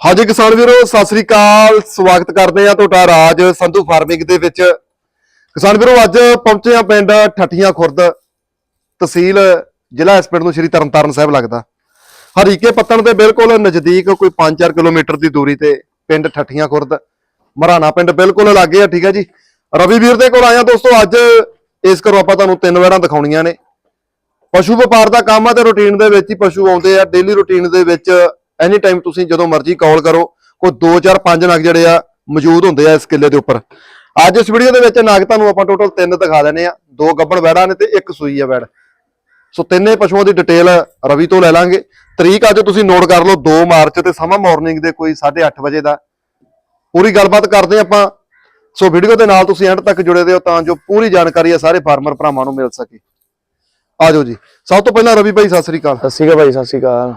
ਹਾਂਜੀ ਕਿਸਾਨ ਵੀਰੋ, ਸਤਿ ਸ੍ਰੀ ਅਕਾਲ। ਸਵਾਗਤ ਕਰਦੇ ਆ ਤੁਹਾਡਾ ਰਾਜ ਸੰਧੂ ਫਾਰਮਿੰਗ ਦੇ ਵਿੱਚ। ਕਿਸਾਨ ਵੀਰੋ, ਅੱਜ ਪਹੁੰਚੇ ਆ ਪਿੰਡ ਠੱਠੀਆਂ ਖੁਰਦ ਤਹਿਸੀਲ, ਜ਼ਿਲ੍ਹਾ ਇਸ ਪਿੰਡ ਨੂੰ ਸ਼੍ਰੀ ਤਰਨਤਾਰਨ ਸਾਹਿਬ ਲੱਗਦਾ। ਹਰੀਕੇ ਪੱਤਣ ਦੇ ਬਿਲਕੁਲ ਨਜ਼ਦੀਕ ਕੋਈ 5-4 ਕਿਲੋਮੀਟਰ ਦੀ ਦੂਰੀ ਤੇ ਪਿੰਡ ਠੱਠੀਆਂ ਖੁਰਦ। ਮਰਾਣਾ ਪਿੰਡ ਬਿਲਕੁਲ ਲਾਗੇ ਆ, ਠੀਕ ਹੈ ਜੀ? ਰਵੀ ਵੀਰ ਦੇ ਕੋਲ ਆਇਆ ਦੋਸਤੋ, ਅੱਜ ਇਸ ਕਰੋ ਆਪਾਂ ਤੁਹਾਨੂੰ ਤਿੰਨ ਵੇੜਾਂ ਦਿਖਾਉਣੀਆਂ ਨੇ। ਪਸ਼ੂ ਵਪਾਰ ਦਾ ਕੰਮ ਆ ਤੇ ਰੁਟੀਨ ਦੇ ਵਿੱਚ ਹੀ ਪਸ਼ੂ ਆਉਂਦੇ ਆ। ਡੇਲੀ ਰੁਟੀਨ ਦੇ ਵਿੱਚ ਐਨੀ ਟਾਈਮ ਤੁਸੀਂ ਜਦੋਂ ਮਰਜ਼ੀ ਕਾਲ ਕਰੋ, ਕੋਈ 2 4 5 ਨਗ ਜਿਹੜੇ ਆ, ਮੌਜੂਦ ਹੁੰਦੇ ਆ ਇਸ ਕਿੱਲੇ ਦੇ ਉੱਪਰ। ਅੱਜ ਇਸ ਵੀਡੀਓ ਦੇ ਵਿੱਚ ਨਗ ਤੁਹਾਨੂੰ ਆਪਾਂ ਟੋਟਲ ਤਿੰਨ ਦਿਖਾ ਦੇਣੇ ਆ। ਦੋ ਗੱਬੜ ਵੈੜਾਂ ਨੇ ਤੇ ਇੱਕ ਸੂਈ ਆ ਵੈੜ ਸੋ ਤਿੰਨੇ ਪਸ਼ੂਆਂ ਦੀ ਡਿਟੇਲ ਰਵੀ ਤੋਂ ਲੈ ਲਾਂਗੇ। ਤਰੀਕ ਅੱਜ ਤੁਸੀਂ ਨੋਟ ਕਰ ਲਓ 2 ਮਾਰਚ ਤੇ ਸਮਾਂ ਮਾਰਨਿੰਗ ਦੇ ਕੋਈ 8:30 ਵਜੇ ਦਾ। ਪੂਰੀ ਗੱਲਬਾਤ ਕਰਦੇ ਹਾਂ ਆਪਾਂ। ਸੋ ਵੀਡੀਓ ਦੇ ਨਾਲ ਤੁਸੀਂ ਐਂਡ ਤੱਕ ਜੁੜੇ ਰਹੋ ਤਾਂ ਜੋ ਪੂਰੀ ਜਾਣਕਾਰੀ ਆ ਸਾਰੇ ਫਾਰਮਰ ਭਰਾਵਾਂ ਨੂੰ ਮਿਲ ਸਕੇ। ਆਜੋ ਜੀ। ਸਭ ਤੋਂ ਪਹਿਲਾਂ ਰਵੀ ਭਾਈ, ਸਤਿ ਸ੍ਰੀ ਅਕਾਲ। ਸਤਿ ਸ਼੍ਰੀ ਅਕਾਲ ਭਾਈ, ਸਤਿ ਸ਼੍ਰੀ ਅਕਾਲ।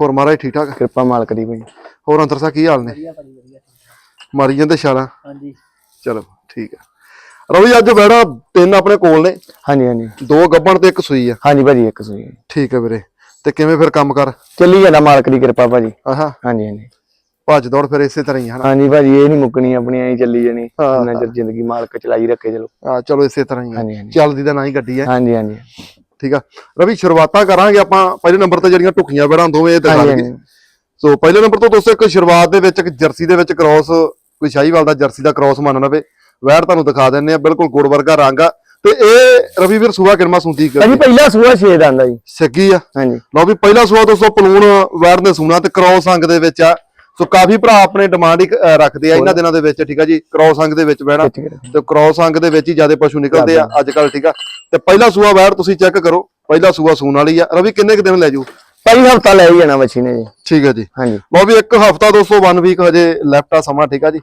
ਹੋਰ ਮਹਾਰਾਜ ਠੀਕ ਠਾਕ? ਕਿਰਪਾ ਮਾਲਕ ਦੀ ਭਾਈ ਹੋਰ ਅੰਤਰ ਸਾਹਿਬ ਕੀ ਹਾਲ ਨੇ? ਵਧੀਆ ਭਾਜੀ ਵਧੀਆ ਮਾਰੀ ਜਾਂਦੇ ਛਾਲਾਂ? ਹਾਂਜੀ। ਚਲੋ ਠੀਕ ਹੈ ਰਵੀ ਅੱਜ ਬੈੜਾ ਤਿੰਨ ਆਪਣੇ ਕੋਲ ਨੇ। ਹਾਂਜੀ ਹਾਂਜੀ। ਦੋ ਗੱਬਣ ਤੇ ਇੱਕ ਸੂਈ ਆ। ਹਾਂਜੀ ਭਾਜੀ ਇੱਕ ਸੂਈ। ਠੀਕ ਹੈ ਵੀਰੇ। ਤੇ ਕਿਵੇਂ ਫਿਰ ਕੰਮ ਕਰ? ਚੱਲੀ ਜਾਂਦਾ ਮਾਲਕ ਦੀ ਕਿਰਪਾ ਭਾਜੀ। ਆਹਾ। ਹਾਂਜੀ ਹਾਂਜੀ। ਭੱਜ ਦੌੜ ਫਿਰ ਇਸੇ ਤਰ੍ਹਾਂ ਹੀ ਆ ਹਨਾ? ਹਾਂਜੀ ਭਾਜੀ ਇਹ ਨਹੀਂ ਮੁੱਕਣੀ ਆਪਣੀ ਐਂ ਚੱਲੀ ਜਾਣੀ। ਹਾਂ, ਚਿਰ ਜ਼ਿੰਦਗੀ ਮਾਲਕ ਚਲਾਈ ਰੱਖੇ ਚਲੋ। ਆ ਚਲੋ ਇਸੇ ਤਰ੍ਹਾਂ ਹੀ ਆ। ਹਾਂਜੀ ਹਾਂਜੀ। ਚੱਲਦੀ ਤਾਂ ਨਾ ਹੀ ਗੱਡੀ ਹੈ ਹਾਂਜੀ ਹਾਂਜੀ। ਠੀਕ ਆ? ਰਵੀ ਸ਼ੁਰੂਆਤਾਂ ਕਰਾਂਗੇ ਆਪਾਂ। ਪਹਿਲੇ ਨੰਬਰ ਤੇ ਜਿਹੜੀਆਂ ਟੁਕੀਆਂ ਬੈੜਾਂ ਦੋਵੇਂ ਇਹ ਦਿਖਾ ਹਾਂਜੀ ਲਈਏ। ਹਾਂਜੀ। ਸੋ ਪਹਿਲੇ ਨੰਬਰ ਤੋਂ ਦੋਸਤੋ ਇੱਕ ਸ਼ੁਰੂਆਤ ਦੇ ਵਿੱਚ ਇੱਕ ਜਰਸੀ ਦੇ ਵਿੱਚ ਕ੍ਰਾਸ ਕੋਈ ਸ਼ਾਹੀਵਾਲ ਦਾ ਜਰਸੀ ਦਾ ਕ੍ਰਾਸ ਮੰਨ ਲਵੇ। ਵੈੜ ਤੁਹਾਨੂੰ ਦਿਖਾ ਦਿੰਨੇ ਆ ਬਿਲਕੁਲ ਗੁੜ ਵਰਗਾ ਰੰਗ ਆ। ਤੇ ਇਹ ਰਵੀ ਵੀਰ ਸੂਆ ਕਿਰਮਾ ਸੁੰਦੀ ਭਾਜੀ ਪਹਿਲਾ ਸੂਆ ਛੇ ਦਾ ਆਂਦਾ ਜੀ। ਸੱਗੀ ਆ। ਹਾਂਜੀ। ਲਓ ਵੀ ਪਹਿਲਾ ਸੂਆ ਦੋਸਤੋ ਪਲੂਣ ਵੈੜ ਨੇ ਸੂਣਾ ਤੇ ਕ੍ਰਾਸ ਅੰਗ ਦੇ ਵਿੱਚ ਆ। ਸੋ ਕਾਫੀ ਭਰਾ ਆਪਣੇ ਡਿਮਾਂਡ ਹੀ ਰੱਖਦੇ ਆ ਇਹਨਾਂ ਦਿਨਾਂ ਦੇ ਵਿੱਚ ਠੀਕ ਆ ਜੀ? ਕ੍ਰਾਸ ਅੰਗ ਦੇ ਵਿੱਚ ਬਹਿਣਾ। ਤੇ ਕ੍ਰਾਸ ਅੰਗ ਦੇ ਵਿੱਚ ਹੀ ਜ਼ਿਆਦਾ ਪਸ਼ੂ ਨਿਕਲਦੇ ਆ ਅੱਜ ਕੱਲ ਠੀਕ ਆ? ਤੇ ਪਹਿਲਾ ਸੂਆ ਵੈੜ ਤੁਸੀਂ ਚੈੱਕ ਕਰੋ। ਪਹਿਲਾ ਸੂਆ ਸੂਣ ਵਾਲੀ ਆ। ਰਵੀ ਕਿੰਨੇ ਕੁ ਦਿਨ ਲੈ ਜੂ? ਭਾਜੀ ਹਫਤਾ ਲੈ ਹੀ ਜਾਣਾ ਬੱਚੀ ਨੇ ਜੀ। ਠੀਕ ਹੈ ਜੀ। ਹਾਂਜੀ। ਲਓ ਵੀ ਇੱਕ ਹਫਤਾ ਦੋਸਤੋ 1 ਵੀਕ ਹਜੇ ਲੈਫਟ ਆ ਸਮਾਂ ਠੀਕ ਆ ਜੀ?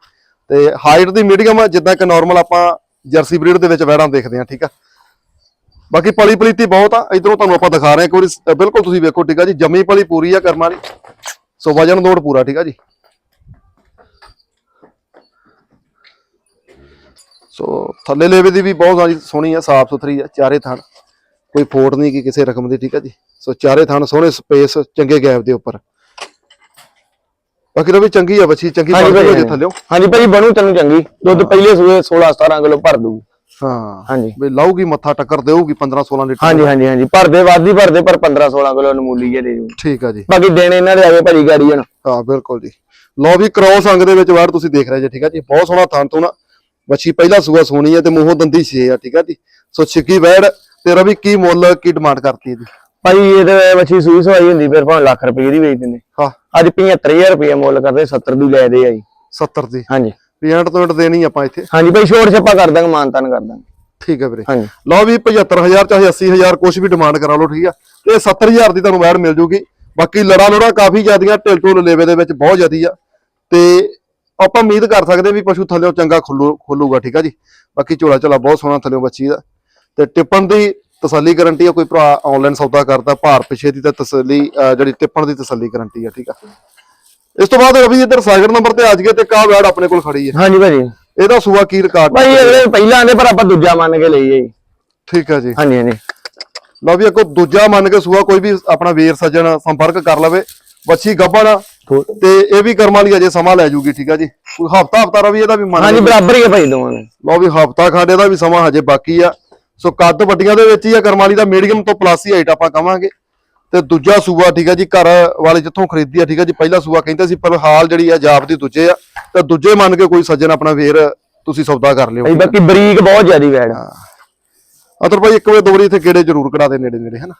ਤੇ ਹਾਈਟ ਦੀ ਮੀਡੀਅਮ ਜਿੱਦਾਂ ਕਿ ਨਾਰਮਲ ਆਪਾਂ ਜਰਸੀ ਬਰੀਡ ਦੇ ਵਿੱਚ ਵੈੜਾਂ ਦੇਖਦੇ ਆ ਠੀਕ ਆ? ਬਾਕੀ ਪਲੀ ਪਲੀਤੀ ਬਹੁਤ ਆ। ਇਧਰੋਂ ਤੁਹਾਨੂੰ ਆਪਾਂ ਦਿਖਾ ਰਹੇ ਹਾਂ ਇੱਕ ਵਾਰੀ। ਬਿਲਕੁਲ ਤੁਸੀਂ ਵੇਖੋ ਠੀਕ ਆ ਜੀ? ਜੰਮੀ ਪਲੀ ਪੂਰੀ ਆ ਕਰਮਾਂ ਵਾਲੀ। ਸੋ ਵਜਨ ਦੋੜ ਪੂਰਾ ਠੀਕ ਆ ਜੀ? ਸੋ ਥੱਲੇ ਲੇਵੇ ਦੀ ਵੀ ਬਹੁਤ ਸੋਹਣੀ ਆ ਸਾਫ਼ ਸੁਥਰੀ ਆ ਚਾਰੇ ਥਣ। ਕੋਈ ਫੋਟ ਨਹੀਂ ਕੀ ਕਿਸੇ ਰਕਮ ਦੀ ਠੀਕ ਆ ਜੀ? ਸੋ ਚਾਰੇ ਥਣ ਸੋਹਣੇ ਸਪੇਸ ਚੰਗੇ ਗੈਪ ਦੇ ਉੱਪਰ। ਬਾਕੀ ਰਵੀ ਚੰਗੀ ਆ ਬੱਚੀ ਚੰਗੀ ਬਣ ਜੇ ਥੱਲਿਓ। ਹਾਂਜੀ ਭਾਜੀ ਬਣੂ ਤੈਨੂੰ ਚੰਗੀ। ਦੁੱਧ ਪਹਿਲੇ ਸੂਏ 16 17 ਕਿਲੋ ਭਰ ਦੂਗੀ ਹਾਂ। ਹਾਂਜੀ। ਵੀ ਲਾਊਗੀ ਮੱਥਾ ਟੱਕਰ ਦੇਊਗੀ 15 16 ਲੀਟਰ। ਹਾਂਜੀ ਹਾਂਜੀ ਹਾਂਜੀ। ਭਰਦੇ ਵਾਦੀ ਭਰਦੇ ਪਰ 15 16 ਕਿਲੋ ਅਨਮੂਲੀ ਜੇ ਦੇ ਦੂ ਠੀਕ ਆ ਜੀ। ਬਾਕੀ ਦੇਣ ਇਹਨਾਂ ਦੇ ਆਵੇ ਭਾਜੀ ਗਾੜੀ ਹਣ। ਹਾਂ ਬਿਲਕੁਲ ਜੀ। ਲਓ ਵੀ ਕ੍ਰੋਸ ਅੰਗ ਦੇ ਵਿੱਚ ਵਾਰ ਤੁਸੀਂ ਦੇਖ ਰਹੇ ਜੇ ਠੀਕ ਆ ਜੀ? ਬਹੁਤ ਸੋਹਣਾ ਥਣ ਤੋਂ ਨਾ ਬੱਚੀ ਪਹਿਲਾ ਸੂਆ ਸੋਹਣੀ ਆ ਤੇ ਮੂੰਹੋਂ ਦੰਦੀ ਛੇ ਆ ਠੀਕ ਆ ਜੀ? ਸੋ ਛਿੱਕੀ ਵੈੜ ਤੇ ਰਵੀ ਕੀ ਮੁੱਲ ਕੀ ਡਿਮਾਂਡ ਕਰਤੀ ਇਹਦੀ? ਭਾਜੀ ਇਹਦੇ ਬੱਚੀ ਸੂਈ ਸਵਾਈ ਹੁੰਦੀ ਫਿਰ ਭਾਵੇਂ ਲੱਖ ਰੁਪਏ ਦੀ ਵੇਚ ਦਿੰਦੇ। ਹਾਂ। ਅੱਜ 75000 ਰੁਪਏ ਮੁੱਲ ਕਰਦੇ 70 ਦੀ ਲੈ ਦੇ ਆ ਜੀ 70 ਦੀ? ਹਾਂਜੀ। ਵੀ ਐਂਡ ਤੋਂ ਦੇਣੀ ਆਪਾਂ ਇੱਥੇ? ਹਾਂਜੀ ਭਾਈ ਛੋੜ ਛੱਪਾ ਕਰ ਦਾਂਗੇ ਮਾਨਤਾਨ ਕਰ ਦਾਂਗੇ। ਠੀਕ ਆ ਵੀਰੇ। ਲਓ ਵੀ 75000 ਚਾਹੇ 80000 ਕੁਝ ਵੀ ਡਿਮਾਂਡ ਕਰਾ ਲਓ ਠੀਕ ਆ? ਤੇ 70000 ਦੀ ਤੁਹਾਨੂੰ ਵੈੜ ਮਿਲ ਜੂਗੀ। ਬਾਕੀ ਲੜਾ ਲੋੜਾ ਕਾਫੀ ਜ਼ਿਆਦੀਆਂ ਢਿਲ ਢੁਲ ਲੇਵੇ ਦੇ ਵਿੱਚ ਬਹੁਤ ਜ਼ਿਆਦੀ ਆ। ਤੇ ਆਪਾਂ ਉਮੀਦ ਕਰ ਸਕਦੇ ਵੀ ਪਸ਼ੂ ਥੱਲੇੋਂ ਚੰਗਾ ਖੁੱਲੂ ਖੁੱਲੂਗਾ ਠੀਕ ਆ ਜੀ? ਬਾਕੀ ਝੋਲਾ ਝੋਲਾ ਬਹੁਤ ਸੋਹਣਾ ਥੱਲੇੋਂ ਬੱਚੀ ਦਾ। ਤੇ ਟਿੱਪਣ ਦੀ ਤਸੱਲੀ ਗਾਰੰਟੀ ਆ ਕੋਈ ਭਰਾ ਆਨਲਾਈਨ ਸੌਦਾ ਕਰਦਾ ਭਾਰ ਪਿਛੇ ਦੀ ਤਾਂ ਤਸੱਲੀ ਜਿਹੜੀ ਟਿੱਪਣ ਦੀ ਤਸੱਲੀ ਗਾਰੰਟੀ ਆ ਠੀਕ ਆ। ਇਸ ਤੋਂ ਬਾਅਦ ਰਵੀ ਇੱਧਰ ਸਾਗਰ ਨੰਬਰ ਤੇ ਅੱਜ ਗਏ ਤੇ ਕਾ ਵੈੜ ਆਪਣੇ ਕੋਲ ਖੜੀ ਹੈ। ਹਾਂਜੀ ਭਾਜੀ। ਇਹਦਾ ਸੂਆ ਕੀ ਰਿਕਾਰਡ ਭਾਈ ਅਗਲੇ ਪਹਿਲਾਂ ਆਂਦੇ ਪਰ ਆਪਾਂ ਦੂਜਾ ਮੰਨ ਕੇ ਲਈਏ ਜੀ। ਠੀਕ ਆ ਜੀ। ਹਾਂਜੀ ਹਾਂਜੀ। ਲਓ ਵੀ ਅੱਗੋਂ ਦੂਜਾ ਮੰਨ ਕੇ ਸੂਆ ਕੋਈ ਵੀ ਆਪਣਾ ਵੀਰ ਸੱਜਣ ਸੰਪਰਕ ਕਰ ਲਵੇ। ਵੱਛੀ ਆ, ਥੋ- ਤੇ ਇਹ ਵੀ ਕਰਮ ਵਾਲੀ ਅਜੇ ਸਮਾਂ ਲੈ ਜੂਗੀ ਠੀਕ ਆ ਜੀ? ਕੋਈ ਹਫਤਾ ਹਫਤਾ ਰਵੀ ਇਹਦਾ ਵੀ ਮੰਨ ਹਾਂਜੀ। ਬਰਾਬਰ ਹੀ ਆ ਭਾਈ ਦੋਵਾਂ ਨੇ ਲਓ ਵੀ ਹਫਤਾ ਖਾਡੇ ਦਾ ਵੀ ਸਮਾਂ ਹਜੇ ਬਾਕੀ ਆ। ਸੋ ਕੱਦ ਵੱਡੀਆਂ ਦੇ ਵਿੱਚ ਹੀ ਆ ਕਰਮ ਵਾਲੀ ਦਾ ਮੀਡੀਅਮ ਤੋਂ ਪਲੱਸ ਹੀ ਹਾਈਟ ਆਪਾਂ ਕਵਾਂਗੇ। ਤੇ ਦੂਜਾ ਸੂਆ ਠੀਕ ਆ ਜੀ ਘਰ ਵਾਲੇ ਜਿੱਥੋਂ ਖਰੀਦੀ ਆ ਠੀਕ ਆ ਜੀ ਪਹਿਲਾ ਸੂਆ ਕਹਿੰਦੇ ਸੀ ਪਰ ਹਾਲ ਜਿਹੜੀ ਆ ਜਾਪ ਦੀ ਦੂਜੇ ਆ। ਤੇ ਦੂਜੇ ਮੰਨ ਕੇ ਕੋਈ ਸੱਜਣ ਆਪਣਾ ਵੀਰ ਤੁਸੀਂ ਸੌਦਾ ਕਰ ਲਿਓ ਭਾਈ ਬਾਕੀ ਬਰੀਕ ਬਹੁਤ ਜ਼ਿਆਦੀ ਵੈੜ। ਅਤਰ ਭਾਈ ਇੱਕ ਵੇ ਦੋ ਵਾਰੀ ਇੱਥੇ ਗੇੜੇ ਜ਼ਰੂਰ ਕਢਾ ਦੇ ਨੇੜੇ ਨੇੜੇ ਹਨਾ?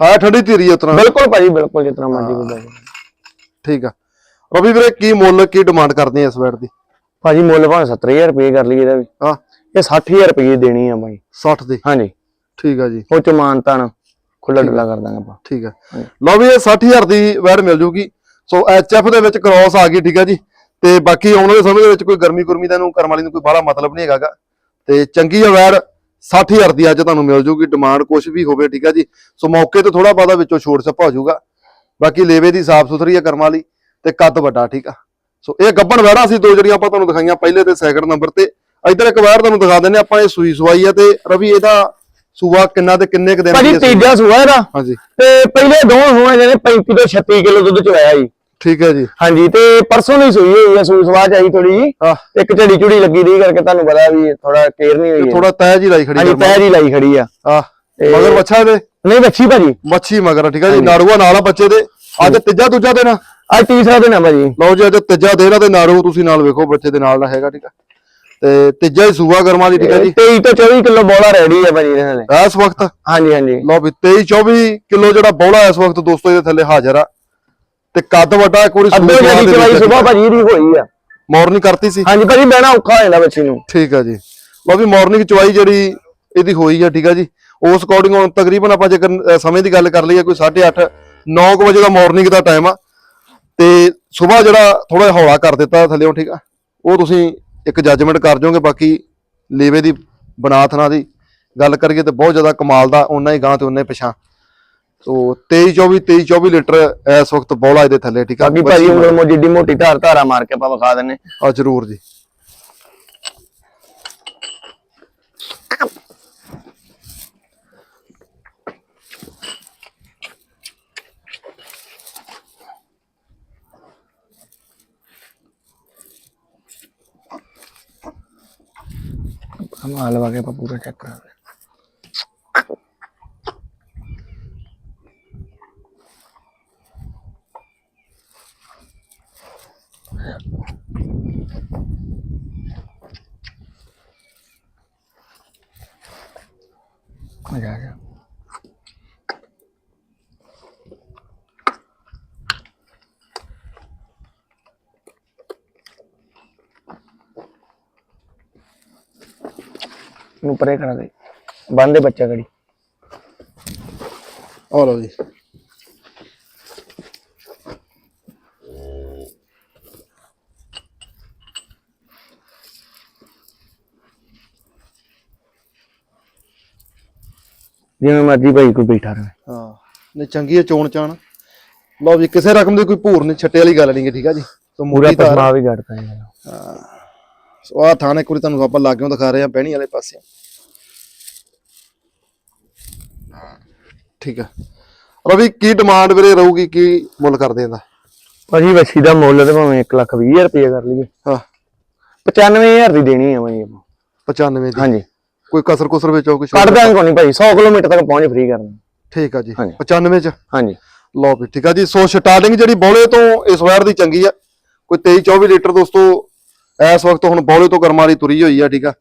ਹਾਂ ਠੰਡੀ ਧੀਰੀ ਉਤਰਾ ਬਿਲਕੁਲ ਭਾਜੀ ਬਿਲਕੁਲ ਜਿਤਨਾ ਮਰਜ਼ੀ ਬੁੱਧਾ ਠੀਕ ਆ। ਰਵੀ ਵੀਰੇ ਕੀ ਮੁੱਲ ਕੀ ਡਿਮਾਂਡ ਕਰਦੇ ਆ ਇਸ ਵੈਟ ਦੀ? ਭਾਜੀ ਮੁੱਲ ਭਾਵੇਂ 70000 ਰੁਪਏ ਕਰ ਲਈਏ ਇਹਦਾ ਵੀ। ਹਾਂ। ਇਹ 60000 ਰੁਪਏ ਦੇਣੀ ਆ ਭਾਈ 60 ਦੀ? ਹਾਂਜੀ। ਠੀਕ ਆ ਜੀ। ਉਹ ਚ ਮਾਨਤਾਨ ਖੁੱਲਾ ਡੁੱਲਾ ਕਰ ਦਾਂਗੇ ਆਪਾਂ। ਠੀਕ ਆ। ਲਓ ਵੀ ਇਹ 60000 ਦੀ ਵੈਟ ਮਿਲ ਜੂਗੀ। ਸੋ ਐਚਐਫ ਦੇ ਵਿੱਚ ਕ੍ਰਾਸ ਆ ਗਈ ਠੀਕ ਆ ਜੀ। ਤੇ ਬਾਕੀ ਆਉਣ ਵਾਲੇ ਸਮੇਂ ਦੇ ਵਿੱਚ ਕੋਈ ਗਰਮੀ ਗੁਰਮੀ ਦਾ ਇਹਨੂੰ ਕਰਮ ਵਾਲੀ ਨੂੰ ਕੋਈ ਬਾਹਲਾ ਮਤਲਬ ਨਹੀਂ ਹੈਗਾਗਾ ਤੇ ਚੰਗੀ ਆ ਵੈੜ। 60000 ਦੀ ਅੱਜ ਤੁਹਾਨੂੰ ਮਿਲ ਜੂਗੀ ਡਿਮਾਂਡ ਕੁਝ ਵੀ ਹੋਵੇ ਠੀਕ ਆ ਜੀ। ਸੋ ਮੌਕੇ ਤੇ ਥੋੜਾ ਬਾਦਾ ਵਿੱਚੋਂ ਛੋੜ ਛੱਪਾ ਹੋ ਜਾਊਗਾ। ਬਾਕੀ ਲੇਵੇ ਦੀ ਸਾਫ਼ ਸੁਥਰੀ ਆ ਕਰਮ ਵਾਲੀ ਤੇ ਕੱਦ ਵੱਡਾ ਠੀਕ ਆ। ਸੋ ਇਹ ਗੱਬਣ ਵੈੜਾਂ ਸੀ ਦੋ ਜਿਹੜੀਆਂ ਆਪਾਂ ਤੁਹਾਨੂੰ ਦਿਖਾਈਆਂ ਪਹਿਲੇ ਤੇ ਸੈਕਿੰਡ ਨੰਬਰ ਤੇ। ਇੱਧਰ ਇੱਕ ਵੈੜ ਤੁਹਾਨੂੰ ਦਿਖਾ ਦਿੰਨੇ ਆਪਾਂ ਇਹ ਸੂਈ ਸਵਾਈ ਆ ਤੇ ਰਵੀ ਇਹਦਾ ਸੂਆ ਕਿੰਨਾ ਤੇ ਕਿੰਨੇ ਕੁ ਦਿਨ ਭਾਜੀ? ਤੀਜਾ ਸੂਆ ਇਹਦਾ। ਹਾਂਜੀ। ਤੇ ਪਹਿਲੇ ਦੋ ਸੂਏ ਜਿਹੜੇ 35 ਤੋਂ 36 ਕਿਲੋ ਦੁੱਧ ਚਵਾਇਆ ਜੀ। ਠੀਕ ਹੈ ਜੀ। ਹਾਂਜੀ ਤੇ ਪਰਸੋਂ ਨਹੀਂ ਸੂਈ ਹੋਈ ਆ ਸੂਈ ਸਵਾਜ ਆਈ ਥੋੜੀ ਜੀ ਇੱਕ ਝੜੀ ਝੁੜੀ ਲੱਗੀ ਦੀ ਕਰਕੇ ਤੁਹਾਨੂੰ ਪਤਾ ਵੀ ਥੋੜਾ ਕੇਅਰ ਨਹੀਂ ਹੋਈ ਹੈ। ਥੋੜਾ ਤੈਜ ਹੀ ਲਾਈ ਖੜੀ ਹਾਂਜੀ ਪੈਰ ਹੀ ਲਾਈ ਖੜੀ ਆ। ਆ ਮਗਰ ਬੱਚਾ ਇਹਦੇ? ਨਹੀਂ ਬੱਚੀ ਭਾਜੀ। ਮੱਛੀ ਮਗਰ ਠੀਕ ਹੈ ਜੀ। ਨਾੜੂਆ ਨਾਲ ਆ ਬੱਚੇ ਦੇ। ਅੱਜ ਤੀਜਾ ਦੂਜਾ ਦਿਨ। ਅੱਜ ਤੀਸਰਾ ਦਿਨ ਆ ਭਾਜੀ। ਲਓ ਜੀ ਅੱਜ ਤੀਜਾ ਦਿਨ ਆ ਤੇ ਨਾੜੂ ਤੁਸੀਂ ਨਾਲ ਵੇਖੋ ਬੱਚੇ ਦੇ ਨਾਲ ਦਾ ਹੈਗਾ ਠੀਕ ਆ ਤੇ ਤੀਜਾ ਹੀ ਸੂਆ ਗਰਮਾ ਦੀ ਠੀਕ ਹੈ ਜੀ। 23 ਤੋਂ 24 ਕਿਲੋ ਬੋਲਾ ਰੈਡੀ ਆ ਭਾਜੀ ਇਹਨਾਂ ਨੇ ਇਸ ਵਕਤ? ਹਾਂਜੀ ਹਾਂਜੀ। ਲਓ ਵੀ 23 24 ਕਿਲੋ ਜਿਹੜਾ ਬੌਲਾ ਇਸ ਵਕਤ ਦੋਸਤੋ ਇਹਦੇ ਥੱਲੇ ਹਾਜ਼ਰ ਆ। ਤੇ ਕੱਦ ਵੱਡਾ ਇੱਕ ਵਾਰੀ ਅੱਧੋ ਜਿਹੜੀ ਚਵਾਈ ਸੁਬਾ ਭਾਜੀ ਦੀ ਹੋਈ ਆ। ਮਾਰਨਿੰਗ ਕਰਤੀ ਸੀ? ਹਾਂਜੀ ਭਾਜੀ ਬਹਿਣਾ ਔਖਾ ਹੋ ਜਾਂਦਾ ਬੱਚੀ ਨੂੰ। ਠੀਕ ਆ ਜੀ। ਲਓ ਵੀ ਮਾਰਨਿੰਗ ਚਵਾਈ ਜਿਹੜੀ ਇਹਦੀ ਹੋਈ ਆ ਠੀਕ ਆ ਜੀ। ਉਸ ਅਕੋਰਡਿੰਗ ਹੁਣ ਤਕਰੀਬਨ ਆਪਾਂ ਜੇਕਰ ਸਮੇਂ ਦੀ ਗੱਲ ਕਰ ਲਈਏ ਕੋਈ 8:30 9 ਵਜੇ ਦਾ ਮਾਰਨਿੰਗ ਦਾ ਟਾਈਮ ਆ। ਤੇ ਸਵੇਰ ਜਿਹੜਾ ਥੋੜਾ ਹੌਲਾ ਕਰ ਦਿੱਤਾ ਥੱਲੇੋਂ ਠੀਕ ਆ। ਉਹ ਤੁਸੀਂ ਇੱਕ ਜੱਜਮੈਂਟ ਕਰ ਜਾਓਗੇ ਬਾਕੀ ਲੇਵੇ ਦੀ ਬਨਾਥਨਾ ਦੀ ਗੱਲ ਕਰੀਏ ਤੇ ਬਹੁਤ ਜ਼ਿਆਦਾ ਕਮਾਲ ਦਾ ਉਹਨਾਂ ਹੀ ਗਾਂ ਤੇ ਉਹਨਾਂ ਹੀ ਪਿਛਾਂ ਸੋ 23 24 23 24 ਲੀਟਰ ਇਸ ਵਕਤ ਬੌਲਾ ਇਹਦੇ ਥੱਲੇ ਠੀਕ ਆ? ਬਾਕੀ ਭਾਜੀ ਉਂਗਲ ਮੋ ਜਿੱਡੀ ਮੋਟੀ ਧਾਰ ਧਾਰਾ ਮਾਰ ਕੇ ਆਪਾਂ ਵਿਖਾ ਦਿੰਨੇ। ਆ ਜ਼ਰੂਰ ਜੀ। ਕਮਾਲ ਲਵਾ ਕੇ ਆਪਾਂ ਪੂਰਾ ਚੈੱਕ ਕਰਾ ਨੂੰ ਪਰੇ ਕਰਾ। ਦੇ ਬੰਦੇ ਬੱਚਾ ਗੜੀ। ਆ ਲਓ ਜੀ। ਜਿਵੇਂ ਮਰਜ਼ੀ ਭਾਈ ਕੋਈ ਬੈਠਾ ਰਹੇ। ਹਾਂ ਨਹੀਂ ਚੰਗੀ ਹੈ ਚੋਣ ਚਾਣ। ਲਓ ਜੀ ਕਿਸੇ ਰਕਮ ਦੀ ਕੋਈ ਭੂਰ ਨਹੀਂ ਛੱਟੇ ਵਾਲੀ ਗੱਲ ਨਹੀਂ ਹੈ ਠੀਕ ਆ ਜੀ। ਸੋ ਪੂਰਾ ਪਸਮਾ ਵੀ ਘੜਦਾ ਹੈ। ਸੋ ਆ ਥਾਣੇ ਵਾਰੀ ਤੁਹਾਨੂੰ ਆਪਾਂ ਲਾਗਿਓਂ ਦਿਖਾ ਰਹੇ ਆ ਪਹਿਣੀ ਵਾਲੇ ਪਾਸੇ। ਠੀਕ ਹੈ ਰਵੀ ਕੀ ਡਿਮਾਂਡ ਵੀਰੇ ਰਹੂਗੀ ਕੀ ਮੁੱਲ ਕਰਦੇ ਇਹਦਾ? ਭਾਜੀ ਵੱਛੀ ਦਾ ਮੁੱਲ ਤੇ ਭਾਵੇਂ 1 ਲੱਖ 20 ਰੁਪਏ ਕਰ ਲਈਏ। ਹਾਂ। 95000 ਦੀ ਦੇਣੀ ਹੈ ਭਾਜੀ ਆਪਾਂ। 95 ਦੀ? ਹਾਂਜੀ। ਕੋਈ ਕਸਰ ਕੁਸਰ ਵਿੱਚ ਹੋ ਕੁਛ ਕੱਢ ਦਾਂਗੇ ਕੋਈ ਨਹੀਂ ਭਾਈ 100 ਕਿਲੋਮੀਟਰ ਤੱਕ ਪਹੁੰਚ ਫ੍ਰੀ ਕਰਨਾ। ਠੀਕ ਆ ਜੀ। ਹਾਂਜੀ। 95 ਚ? ਹਾਂਜੀ। ਲਓ ਵੀ ਠੀਕ ਆ ਜੀ। ਸੋ ਸਟਾਰਟਿੰਗ ਜਿਹੜੀ ਬੋਲੇ ਤੋਂ ਇਸ ਵਾਰ ਦੀ ਚੰਗੀ ਆ। ਕੋਈ 23 24 ਲੀਟਰ ਦੋਸਤੋ ਇਸ ਵਕਤ ਹੁਣ ਬੋਲੇ ਤੋਂ ਕਰਮਾਂ ਵਾਲੀ ਤੁਰੀ ਹੋਈ ਆ ਠੀਕ ਆ।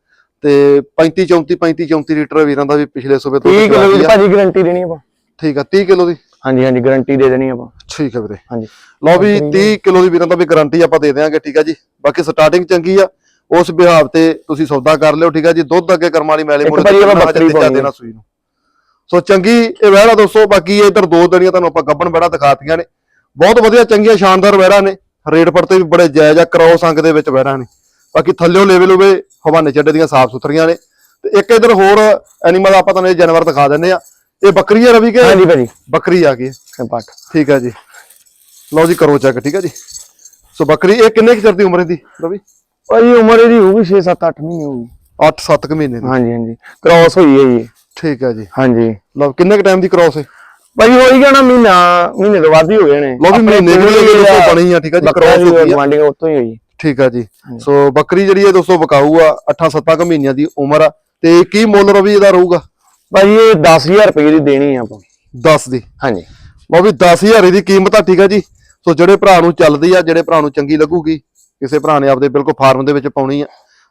ਤੇ 35 34 35 34 ਲੀਟਰ ਵੀਰਾਂ ਦਾ ਵੀ ਪਿਛਲੇ ਸੂਬੇ ਤੋਂ 30 ਕਿਲੋ ਦੀ। ਭਾਜੀ ਗਾਰੰਟੀ ਦੇਣੀ ਆਪਾਂ। ਠੀਕ ਆ 30 ਕਿਲੋ ਦੀ? ਹਾਂਜੀ ਹਾਂਜੀ ਗਾਰੰਟੀ ਦੇ ਦੇਣੀ ਆਪਾਂ। ਠੀਕ ਆ ਵੀਰੇ। ਹਾਂਜੀ। ਲਓ ਵੀ 30 ਕਿਲੋ ਦੀ ਵੀਰਾਂ ਦਾ ਵੀ ਗਾਰੰਟੀ ਆਪਾਂ ਦੇ ਦਿਆਂਗੇ ਠੀਕ ਆ ਜੀ। ਬਾਕੀ ਸਟਾਰਟਿੰਗ ਚੰਗੀ ਆ। ਉਸ ਬਿਹਾਵ ਤੇ ਤੁਸੀਂ ਸੌਦਾ ਕਰ ਲਿਓ ਠੀਕ ਆ ਜੀ। ਦੁੱਧ ਅੱਗੇ ਕਰਮਾਂ ਵਾਲੀ ਮੈਲੇ ਮੋਲੇ ਤੇ। ਦੇਣਾ ਸੂਈ ਨੂੰ। ਸੋ ਚੰਗੀ ਇਹ ਵਹਿੜਾ ਦੋਸਤੋ ਬਾਕੀ ਇਧਰ ਦੋ ਦਰੀਆਂ ਤੁਹਾਨੂੰ ਆਪਾਂ ਗੱਬਣ ਵਹਿੜਾ ਦਿਖਾਤੀਆਂ ਨੇ। ਬਹੁਤ ਵਧੀਆ ਚੰਗੀਆਂ ਸ਼ਾਨਦਾਰ ਵਹਿੜਾ ਨੇ। ਰੇਟ ਪੜਤੇ ਵੀ ਬੜੇ ਜਾਇਜ਼ ਆ ਅੰਗ ਦੇ ਵਿੱਚ ਵਹਿੜਾ ਨੇ ਬਾਕੀ ਥੱਲਿਓ ਲੈਵਲ ਹੋਵੇ ਹਵਾਨੇ ਚੱਡੇ ਦੀਆਂ ਸਾਫ਼ ਸੁਥਰੀਆਂ ਨੇ। ਤੇ ਇੱਕ ਇਧਰ ਹੋਰ ਐਨੀਮਲ ਆਪਾਂ ਤੁਹਾਨੂੰ ਇਹ ਜਾਨਵਰ ਦਿਖਾ ਦਿੰਨੇ ਆ ਇਹ ਬੱਕਰੀ ਆ ਰਵੀ ਕੇ ਹਾਂਜੀ ਭਾਜੀ। ਬੱਕਰੀ ਆ ਗਈ। ਪੱਟ ਠੀਕ ਆ ਜੀ। ਲਓ ਜੀ ਕਰੋ ਚੈੱਕ ਠੀਕ ਆ ਜੀ। ਸੋ ਬੱਕਰੀ ਇਹ ਕਿੰਨੇ ਕੁ ਚਿਰ ਦੀ ਉਮਰ ਇਹਦੀ ਰਵੀ? ਭਾਜੀ ਉਮਰ ਇਹਦੀ ਹੋਊਗੀ 6 7 8 ਮਹੀਨੇ ਹੋਊਗੀ। 8-7 ਕੁ ਮਹੀਨੇ ਦੀ। ਹਾਂਜੀ ਹਾਂਜੀ। ਕ੍ਰਾਸ ਹੋਈ ਹੈ ਜੀ। ਠੀਕ ਆ ਜੀ। ਹਾਂਜੀ। ਲਓ ਕਿੰਨੇ ਕੁ ਟਾਈਮ ਦੀ ਕ੍ਰੋਸ ਹੈ? ਹੋਈ ਗਿਆ ਨਾ ਮਹੀਨਾ ਮਹੀਨੇ ਤੋਂ ਵੱਧ ਹੀ ਹੋ ਗਏ ਨੇ। ਲਓ ਵੀ ਮਹੀਨੇ ਜਿਹੜੀ ਹੀ ਦੋਸਤੋ ਬਣੀ ਆ ਠੀਕ ਆ ਜੀ ਕ੍ਰੋਸ ਹੋ ਗਈ ਆ ਗਵਾਂਢੀ ਉੱਥੋਂ ਹੀ ਹੋਈ। ਠੀਕ ਆ ਜੀ। ਸੋ ਬੱਕਰੀ ਜਿਹੜੀ ਹੈ ਦੋਸਤੋ ਬਕਾਊ ਆ 8-7 ਕੁ ਮਹੀਨਿਆਂ ਦੀ ਉਮਰ ਆ। ਤੇ ਕੀ ਮੁੱਲ ਰਵੀ ਇਹਦਾ ਰਹੂਗਾ? ਭਾਜੀ ਇਹ 10000 ਰੁਪਏ ਦੀ ਦੇਣੀ ਆ ਆਪਾਂ। 10 ਦੀ। ਹਾਂਜੀ। ਲਓ ਵੀ 10000 ਦੀ ਕੀਮਤ ਆ ਠੀਕ ਆ ਜੀ। ਸੋ ਜਿਹੜੇ ਭਰਾ ਨੂੰ ਚੱਲਦੀ ਆ ਜਿਹੜੇ ਭਰਾ ਨੂੰ ਚੰਗੀ ਲੱਗੂਗੀ ਕਿਸੇ ਭਰਾ ਨੇ ਆਪਦੇ ਬਿਲਕੁਲ ਫਾਰਮ ਦੇ ਵਿੱਚ ਪਾਉਣੀ ਆ।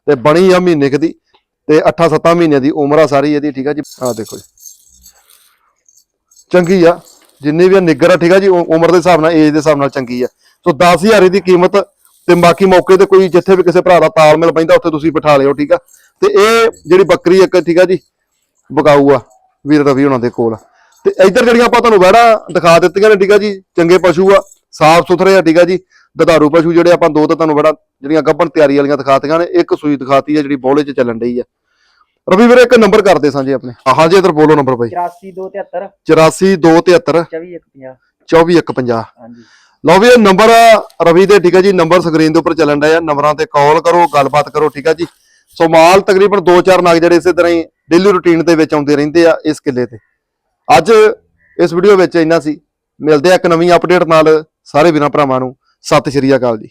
ਤੇ ਬਣੀ ਆ ਮਹੀਨੇ ਕੁ ਦੀ। ਤੇ 8-7 ਮਹੀਨਿਆਂ ਦੀ ਉਮਰ ਆ ਸਾਰੀ ਇਹਦੀ ਠੀਕ ਆ ਜੀ। ਆ ਦੇਖੋ ਜੀ। ਚੰਗੀ ਆ। ਜਿੰਨੀ ਵੀ ਆ ਨਿੱਗਰ ਆ, ਠੀਕ ਆ ਜੀ, ਉ- ਉਮਰ ਦੇ ਹਿਸਾਬ ਨਾਲ ਏਜ ਦੇ ਹਿਸਾਬ ਨਾਲ ਚੰਗੀ ਆ। ਸੋ 10000 ਦੀ ਕੀਮਤ ਤੇ ਬਾਕੀ ਮੌਕੇ ਤੇ ਕੋਈ ਜਿੱਥੇ ਵੀ ਕਿਸੇ ਭਰਾ ਦਾ ਤਾਲਮੇਲ ਪੈਂਦਾ, ਉੱਥੇ ਤੁਸੀਂ ਬਿਠਾ ਲਿਓ, ਠੀਕ ਆ। ਤੇ ਇਹ ਜਿਹੜੀ ਬੱਕਰੀ ਇੱਕ, ਠੀਕ ਆ ਜੀ ਬਕਾਊ ਆ, ਵੀਰ ਰਵੀ ਉਹਨਾਂ ਦੇ ਕੋਲ। ਤੇ ਇੱਧਰ ਜਿਹੜੀਆਂ ਆਪਾਂ ਤੁਹਾਨੂੰ ਵੜਾ ਦਿਖਾ ਦਿੱਤੀਆਂ ਨੇ, ਠੀਕ ਆ ਜੀ, ਚੰਗੇ ਪਸ਼ੂ ਆ, ਸਾਫ਼ ਸੁਥਰੇ ਆ, ਠੀਕ ਆ ਜੀ ਦਧਾਰੂ ਪਸ਼ੂ ਜਿਹੜੇ ਆਪਾਂ ਦੋ ਤਾਂ ਤੁਹਾਨੂੰ ਬੜਾ ਜਿਹੜੀਆਂ ਗੱਭਣ ਤਿਆਰੀ ਵਾਲੀਆਂ ਦਿਖਾਤੀਆਂ ਨੇ, ਇੱਕ ਸੂਈ ਦਿਖਾਤੀ ਆ, ਜਿਹੜੀ ਬੋਲੇ 'ਚ ਚੱਲਣ ਡਈ ਆ। ਰਵੀ ਵੀਰੇ ਇੱਕ ਨੰਬਰ ਕਰਦੇ ਸਾਂਝੇ ਆਪਣੇ। ਹਾਂਜੀ ਇਧਰ ਬੋਲੋ ਨੰਬਰ ਬਾਈ। 84273 8423 2450 24150 ਹਾਂਜੀ। ਲਓ ਵੀ ਇਹ ਨੰਬਰ ਰਵੀ ਦੇ ਠੀਕ ਹੈ ਜੀ ਨੰਬਰ ਸਕਰੀਨ ਦੇ ਉੱਪਰ ਚੱਲਣ ਡਿਆ ਨੰਬਰਾਂ ਤੇ ਕਾਲ ਕਰੋ ਗੱਲਬਾਤ ਕਰੋ ਠੀਕ ਹੈ ਜੀ। ਸੋ ਮਾਲ ਤਕਰੀਬਨ 2-4 ਨਗ ਜਿਹੜੇ ਇਸੇ ਤਰ੍ਹਾਂ ਹੀ ਡੇਲੀ ਰੁਟੀਨ ਦੇ ਵਿੱਚ ਆਉਂਦੇ ਰਹਿੰਦੇ ਆ ਇਸ ਕਿੱਲੇ ਤੇ। ਅੱਜ ਇਸ ਵੀਡੀਓ ਵਿੱਚ ਇੰਨਾ ਸੀ। ਮਿਲਦੇ ਆ ਇੱਕ ਨਵੀਂ ਅਪਡੇਟ ਨਾਲ ਸਾਰੇ ਵੀਰਾਂ ਭਰਾਵਾਂ ਨੂੰ। ਸਤਿ ਸ਼੍ਰੀ ਅਕਾਲ ਜੀ।